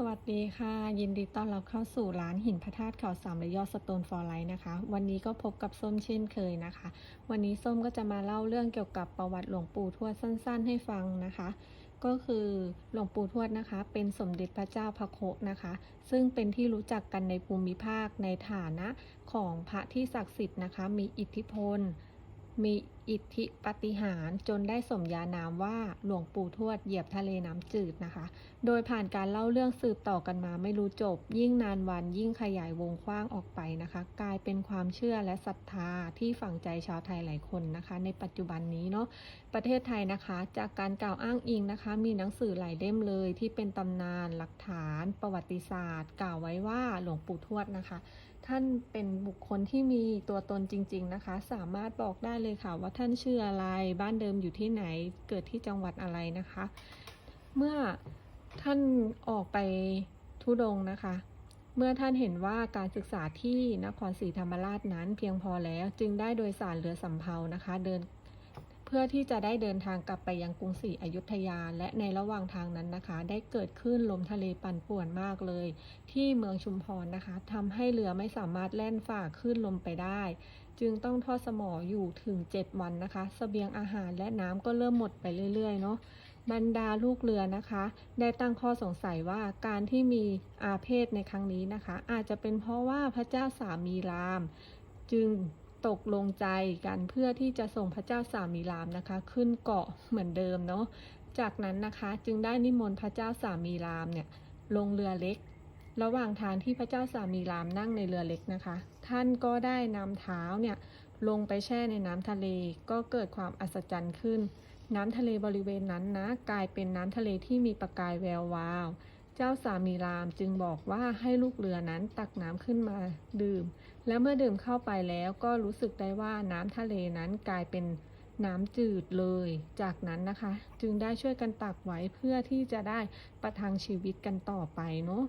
สวัสดีค่ะ ยินดีต้อนรับเข้าสู่ร้านหินพระธาตุเขาสามระยอดสโตนฟอร์ไลท์นะคะ วันนี้ก็พบกับส้มเช่นเคยนะคะ วันนี้ส้มก็จะมาเล่าเรื่องเกี่ยวกับประวัติหลวงปู่ทวดสั้น ๆ ให้ฟังนะคะ ก็คือหลวงปู่ทวดนะคะ เป็นสมเด็จพระเจ้าพระโคนะคะ ซึ่งเป็นที่รู้จักกันในภูมิภาคในฐานะของพระที่ศักดิ์สิทธิ์นะคะ มีอิทธิพล มีอิทธิปฏิหารจนได้สมญานามว่าหลวงปู่ทวดเหยียบทะเลน้ำจืดนะคะ โดยผ่านการเล่าเรื่องสืบต่อกันมาไม่รู้จบ ยิ่งนานวันยิ่งขยายวงกว้างออกไปนะคะ กลายเป็นความเชื่อและศรัทธาที่ฝังใจชาวไทยหลายคนนะคะ ในปัจจุบันนี้เนาะประเทศไทยนะคะ จากการกล่าวอ้างอิงนะคะ มีหนังสือหลายเล่มเลย ที่เป็นตำนาน หลักฐาน ประวัติศาสตร์ กล่าวไว้ว่าหลวงปู่ทวดนะคะ ท่านเป็นบุคคลที่มีตัวตนจริง ๆนะคะ สามารถบอกได้เลยค่ะ ว่าท่านชื่ออะไรบ้านเดิมอยู่ที่ไหนเกิดที่จังหวัดอะไรนะคะ เมื่อท่านออกไปทุดงนะคะ เมื่อท่านเห็นว่าการศึกษาที่นครศรีธรรมราชนั้นเพียงพอแล้ว จึงได้โดยสารเรือสำเภานะคะ เดิน เพื่อที่จะได้เดินทางกลับไปยังกรุงศรีอยุธยา และในระหว่างทางนั้นนะคะ ได้เกิดขึ้นลมทะเลปั่นป่วนมากเลย ที่เมืองชุมพรนะคะทำให้เรือไม่สามารถแล่นฝ่าขึ้นลมไปได้ จึงต้องทอดสมออยู่ถึง 7 วันนะคะสเสบียงอาหารและน้ำก็เริ่มหมดไปเรื่อยๆเนาะบรรดาลูกเรือนะคะ ได้ตั้งข้อสงสัยว่าการที่มีอาเพศในครั้งนี้นะคะ อาจจะเป็นเพราะว่าพระเจ้าสามีราม จึง ตกลงใจกันเพื่อที่จะส่งพระเจ้าสามีรามนะคะ ขึ้นเกาะเหมือนเดิมเนาะจากนั้นนะคะจึงได้นิมนต์พระเจ้าสามีรามเนี่ยลงเรือเล็ก ระหว่างทางที่พระเจ้าสามีรามนั่งในเรือเล็กนะคะ ท่านก็ได้นำเท้าเนี่ยลงไปแช่ในน้ำทะเลก็เกิดความอัศจรรย์ขึ้น น้ำทะเลบริเวณนั้นนะกลายเป็นน้ำทะเลที่มีประกายแวววาว เจ้าสามีรามจึงบอกว่าให้ลูกเรือนั้นตักน้ำขึ้นมาดื่ม และเมื่อดื่มเข้าไปแล้วก็รู้สึกได้ว่าน้ำทะเลนั้นกลายเป็นน้ำจืดเลย จากนั้นนะคะ จึงได้ช่วยกันตักไว้เพื่อที่จะได้ประทังชีวิตกันต่อไปเนาะ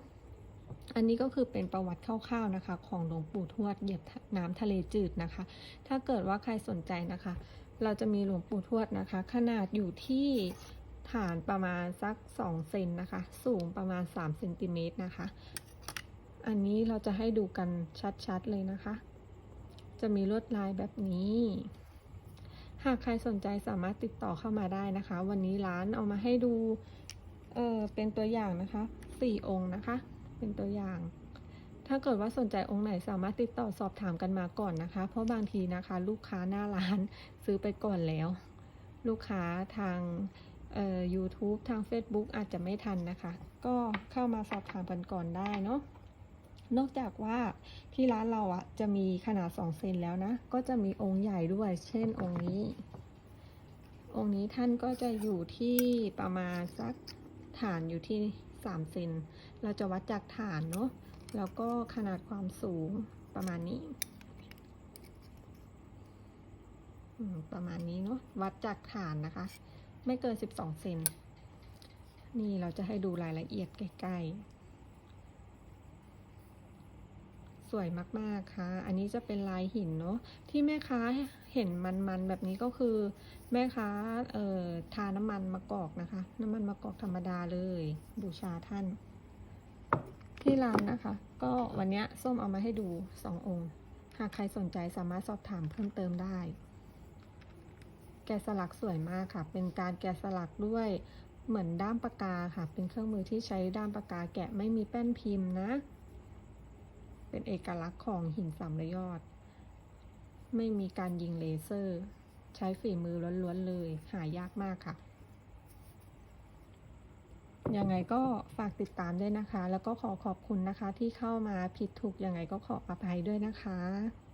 อันนี้ก็คือเป็นประวัติคร่าวๆนะคะ ของหลวงปู่ทวดเหยียบน้ำทะเลจืดนะคะ ถ้าเกิดว่าใครสนใจนะคะ เราจะมีหลวงปู่ทวดนะคะ ขนาดอยู่ที่ ฐานประมาณสัก2เซนนะคะ สูงประมาณ3เซนติเมตรนะคะ อันนี้เราจะให้ดูกันชัดๆเลยนะคะ จะมีลวดลายแบบนี้ หากใครสนใจสามารถติดต่อเข้ามาได้นะคะ วันนี้ร้านเอามาให้ดู เออเป็นตัวอย่างนะคะสี่องค์นะคะ เป็นตัวอย่าง ถ้าเกิดว่าสนใจองค์ไหนสามารถติดต่อสอบถามกันมาก่อนนะคะ เพราะบางทีนะคะ ลูกค้าหน้าร้านซื้อไปก่อนแล้ว ลูกค้าทาง เอ่อ YouTube ทาง Facebook อาจจะไม่ทันนะคะ ก็เข้ามาสอบถามกันก่อนได้เนาะนอกจากว่าที่ร้านเราอะจะมีขนาด2เซนแล้วนะ ก็จะมีองค์ใหญ่ด้วย เช่นองค์นี้ องค์นี้ท่านก็จะอยู่ที่ประมาณสักฐานอยู่ที่3เซนเราจะวัดจากฐานเนาะแล้วก็ขนาดความสูงประมาณนี้ประมาณนี้เนาะวัดจากฐานนะคะ ไม่เกิน 12 เซน นี่เราจะให้ดูรายละเอียดใกล้ๆ สวยมากๆค่ะ อันนี้จะเป็นลายหินเนาะ ที่แม่ค้าเห็นมันๆแบบนี้ก็คือ แม่ค้าเอ่อทาน้ำมันมะกอกนะคะ น้ำมันมะกอกธรรมดาเลย บูชาท่าน ที่ร้านนะคะ ก็วันนี้ส้มเอามาให้ดูสององค์ หากใครสนใจสามารถสอบถามเพิ่มเติมได้ กะสลักสวยมากค่ะ เป็นการแกะสลักด้วยเหมือนด้ามปากกาค่ะ เป็นเครื่องมือที่ใช้ด้ามปากกาแกะไม่มีแป้นพิมพ์นะ เป็นเอกลักษณ์ของหินสามระยอด ไม่มีการยิงเลเซอร์ ใช้ฝีมือล้วนๆเลย หายากมากค่ะ ยังไงก็ฝากติดตามด้วยนะคะ แล้วก็ขอขอบคุณนะคะที่เข้ามาผิดถูกยังไงก็ขออภัยด้วยนะคะ